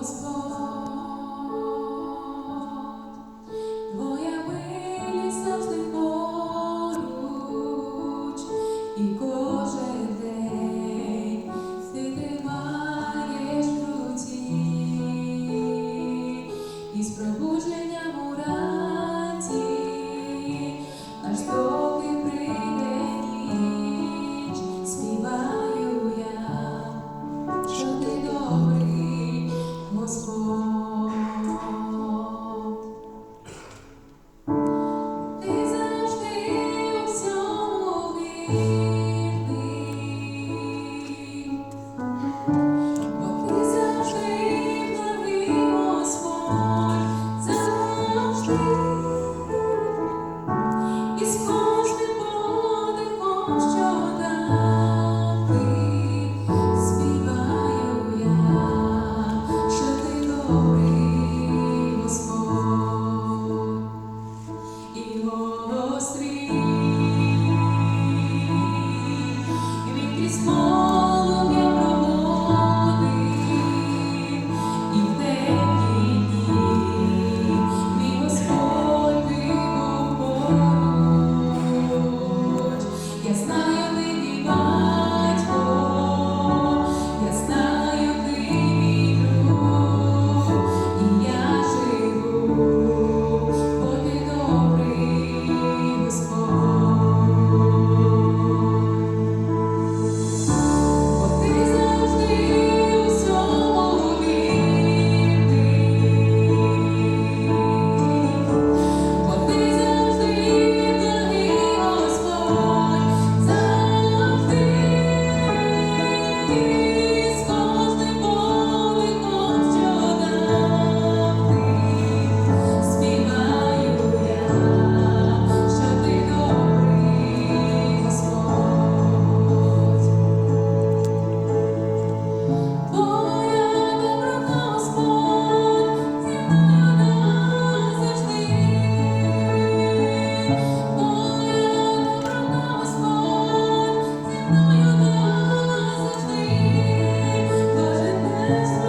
was close. І з кожним подихом, small. Jesus.